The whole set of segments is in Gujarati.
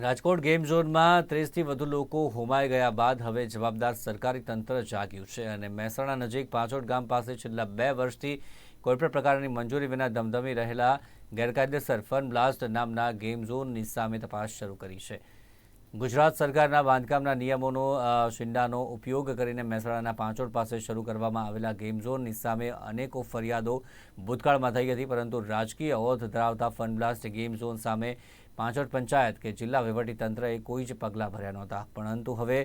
રાજકોટ ગેમ ઝોનમાં ત્રીસથી વધુ લોકો હોમાઈ ગયા બાદ હવે જવાબદાર સરકારી તંત્ર જાગ્યું છે અને મહેસાણા નજીક પાંચોટ ગામ પાસે છેલ્લા બે વર્ષથી કોઈપણ પ્રકારની મંજૂરી વિના ધમધમી રહેલા ગેરકાયદેસર ફન બ્લાસ્ટ નામના ગેમ ઝોનની સામે તપાસ શરૂ કરી છે. ગુજરાત સરકારના બાંધકામના નિયમોનો શિંડાનો ઉપયોગ કરીને મહેસાણાના પાંચોટ પાસે શરૂ કરવામાં આવેલા ગેમ ઝોનની સામે અનેકો ફરિયાદો ભૂતકાળમાં થઈ હતી, પરંતુ રાજકીય ઓથ ધરાવતા ફન બ્લાસ્ટ ગેમ ઝોન સામે પાંચોટ પંચાયત કે જિલ્લા વહીવટીતંત્રએ કોઈ જ પગલાં ભર્યા નહોતા. પરંતુ હવે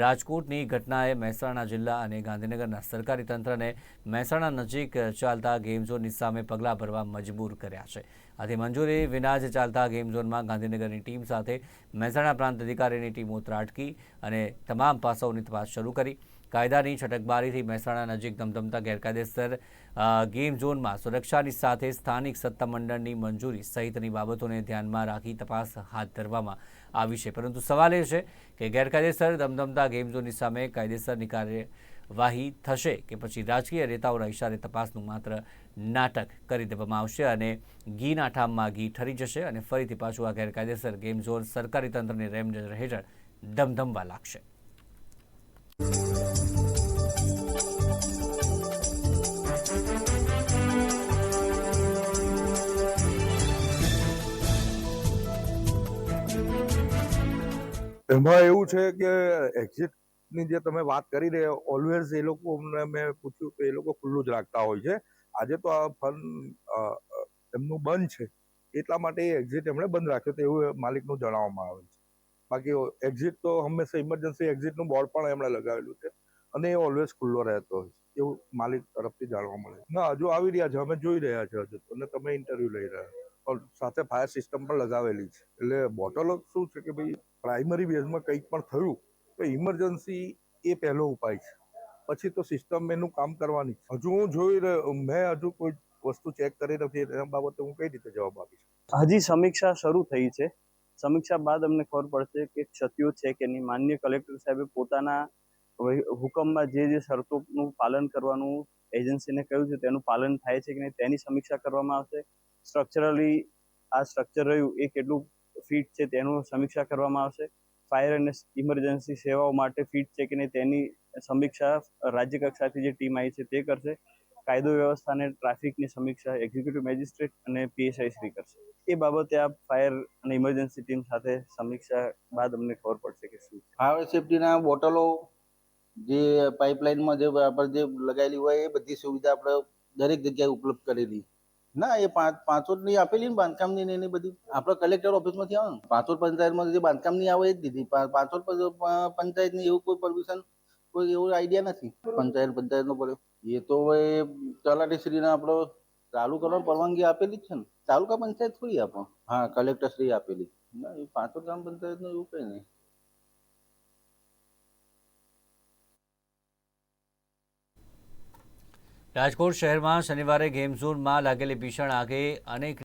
રાજકોટની ઘટનાએ મહેસાણા જિલ્લા અને ગાંધીનગરના સરકારી તંત્રને મહેસાણા નજીક ચાલતા ગેમ ઝોનની સામે પગલાં ભરવા મજબૂર કર્યા છે. આથી મંજૂરી વિના જ ચાલતા ગેમ ઝોનમાં ગાંધીનગરની ટીમ સાથે મહેસાણા પ્રાંત અધિકારીની ટીમો ત્રાટકી અને તમામ પાસાઓની તપાસ શરૂ કરી. કાયદાની છટકબારીથી મહેસાણા નજીક ધમધમતા ગેરકાયદેસર ગેમ ઝોનમાં સુરક્ષાની સાથે સ્થાનિક સત્તામંડળની મંજૂરી સહિતની બાબતોને ધ્યાનમાં રાખી તપાસ હાથ ધરવામાં આવી છે. પરંતુ સવાલ એ છે કે ગેરકાયદેસર ધમધમતા ગેમ ઝોનની સામે કાયદેસરની કાર્યવાહી થશે કે પછી રાજકીય નેતાઓના ઇશારે તપાસનું માત્ર નાટક કરી દેવામાં આવશે અને ઘીના ઠામમાં ઘી ઠરી જશે અને ફરીથી પાછું આ ગેરકાયદેસર ગેમ ઝોન સરકારી તંત્રની રેમજ હેઠળ ધમધમવા લાગશે. એમાં એવું છે કે એક્ઝિટની જે તમે વાત કરી રહ્યા ઓલવેઝ એ લોકો મેં પૂછ્યું કે એ લોકો ખુલ્લું જ રાખતા હોય છે આજે તો આ ફન એમનું બંધ છે એટલા માટે એ એક્ઝિટ એમણે બંધ રાખ્યો તો એવું માલિકનું જણાવવામાં આવે છે બાકી એક્ઝિટ તો હંમેશા ઇમરજન્સી એક્ઝિટનું બોર્ડ પણ એમણે લગાવેલું છે અને એ ઓલવેઝ ખુલ્લો રહેતો હોય છે એવું માલિક તરફથી જાણવા મળે. ના, હજુ આવી રહ્યા છે અમે જોઈ રહ્યા છે હજુ. અને તમે ઇન્ટરવ્યુ લઈ રહ્યા. સાથે ફાયર સિસ્ટમ પણ લગાવેલી છે એટલે બોટલો શું છે કે ભાઈ પ્રાઇમરી બેઝમાં કંઈક પણ થયું, તો ઇમરજન્સી એ પહેલો ઉપાય છે. પછી તો સિસ્ટમ એનું કામ કરવાની હજુ હું જોઈ રહ્યો, મેં હજુ કોઈ વસ્તુ ચેક કરી નથી, એના બાબતે હું કઈ રીતે જવાબ આપીશ હજી સમીક્ષા શરૂ થઈ છે. સમીક્ષા બાદ અમને ખબર પડશે કે ક્ષતિઓ છે કે નહીં. માન્ય કલેક્ટર સાહેબે પોતાના હુકમમાં જે જે શરતોનું પાલન કરવાનું એજન્સીને કહ્યું છે, તેનું પાલન થાય છે કે નહીં, તેની સમીક્ષા કરવામાં આવશે. સ્ટ્રક્ચરલી આ સ્ટ્રક્ચર રહ્યું, એ કેટલું ફિટ છે તેનું સમીક્ષા કરવામાં આવશે. ફાયર અને ઇમરજન્સી સેવાઓ માટે ફીટ છે કે નહીં તેની સમીક્ષા રાજ્ય કક્ષાથી જે ટીમ આવી છે તે કરશે. કાયદો વ્યવસ્થા અને ટ્રાફિકની સમીક્ષા એક્ઝિક્યુટિવ મેજિસ્ટ્રેટ અને પીએસઆઈ શ્રી કરશે. એ બાબતે આ ફાયર અને ઇમરજન્સી ટીમ સાથે સમીક્ષા બાદ અમને ખબર પડશે કે શું. ફાયર સેફટીના બોટલો જે પાઇપલાઇનમાં જે આપણે જે લગાવેલી હોય એ બધી સુવિધા આપણે દરેક જગ્યાએ ઉપલબ્ધ કરેલી. ના, એ પાંચ પાંચોટની આપેલી ને બાંધકામની ને એની બધી આપણે કલેક્ટર ઓફિસમાંથી આવે ને. પાંચોટ પંચાયતમાં જે બાંધકામની આવે જ દીધી. પા- પાંચોટ પ- પ- પંચાયતની એવું કોઈ પરમિશન કોઈ એવો આઈડિયા નથી. પંચાયત, પંચાયતનો પડ્યો એ તો હવે તલાટીશ્રીને આપણો ચાલુ કરવાની પરવાનગી આપેલી જ છે ને. તાલુકા પંચાયત થોડી આપો. હા કલેક્ટર શ્રી આપેલી. ના, એ પાંચોટ ગ્રામ પંચાયતનું એવું કંઈ નહીં. રાજકોટ શહેરમાં શનિવારે ગેમ લાગેલી ભીષણ આગે અનેક